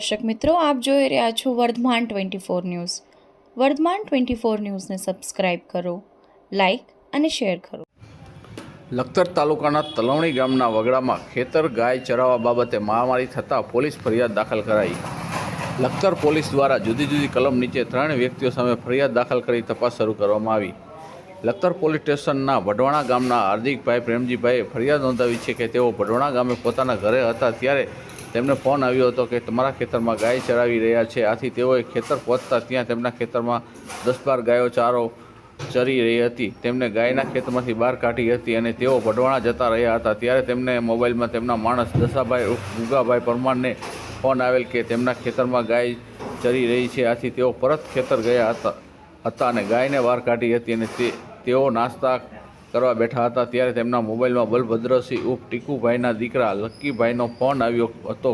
દર્શક મિત્રો, આપ જોઈ રહ્યા છો Vardhaman twenty four news. Vardhaman twenty four ન્યૂઝને સબસ્ક્રાઇબ કરો, લાઇક અને શેર કરો. લખતર તાલુકાના તલવણી ગામના વગડામાં ખેતર ગાય ચરાવવા બાબતે મહામારી થતાં પોલીસ ફરિયાદ દાખલ કરાઈ. લખતર પોલીસ દ્વારા જુદી જુદી કલમ નીચે ત્રણ વ્યક્તિઓ સામે ફરિયાદ દાખલ કરી તપાસ શરૂ કરવામાં આવી. લખતર પોલીસ સ્ટેશનના વઢવાણા ગામના હાર્દિકભાઈ પ્રેમજીભાઈએ ફરિયાદ નોંધાવી છે કે તેઓ વઢવાણા ગામે પોતાના ઘરે હતા ત્યારે તેમને ફોન આવ્યો હતો કે તમારા ખેતરમાં ગાય ચરાવી રહ્યા છે. આથી તેઓએ ખેતર પહોંચતા ત્યાં તેમના ખેતરમાં દસ બાર ગાયો ચારો ચરી રહી હતી. તેમને ગાયના ખેતરમાંથી બહાર કાઢી હતી અને તેઓ વઢવાણા જતા રહ્યા હતા. ત્યારે તેમને મોબાઈલમાં તેમના માણસ દશાભાઈ ગુગાભાઈ પરમારને ફોન આવેલ કે તેમના ખેતરમાં ગાય ચરી રહી છે. આથી તેઓ પરત ખેતર ગયા હતા હતા અને ગાયને બહાર કાઢી હતી અને તે તેઓ નાસ્તા કરવા બેઠા હતા ત્યારે તેમના મોબાઈલમાં બલભદ્રસિંહ ઉપ ટીકુભાઈના દીકરા લક્કીભાઈનો ફોન આવ્યો હતો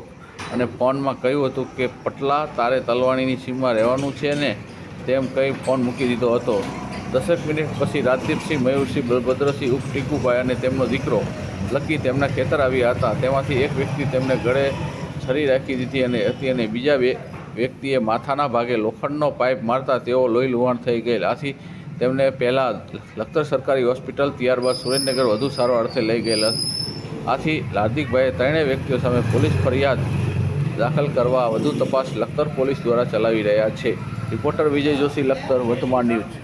અને ફોનમાં કહ્યું હતું કે, પટલા, તારે તલવાણીની સીમમાં રહેવાનું છે ને? તેમ કહી ફોન મૂકી દીધો હતો. દસેક મિનિટ પછી રાજદીપસિંહ, મયુરસિંહ, બલભદ્રસિંહ ઉપ ટીકુભાઈ અને તેમનો દીકરો લક્કી તેમના ખેતર આવ્યા હતા. તેમાંથી એક વ્યક્તિ તેમને ગળે છરી રાખી દીધી અને હતી અને બીજા વ્યક્તિએ માથાના ભાગે લોખંડનો પાઇપ મારતા તેઓ લોહી લુહાણ થઈ ગયેલ. આથી તેમને પહેલાં લખતર સરકારી હોસ્પિટલ, ત્યારબાદ સુરેન્દ્રનગર વધુ સારો અર્થે લઈ ગયેલા. આથી હાર્દિકભાઈએ ત્રણેય વ્યક્તિઓ સામે પોલીસ ફરિયાદ દાખલ કરવા વધુ તપાસ લખતર પોલીસ દ્વારા ચલાવી રહ્યા છે. રિપોર્ટર વિજય જોશી, લખતર વર્તમાન ન્યૂઝ.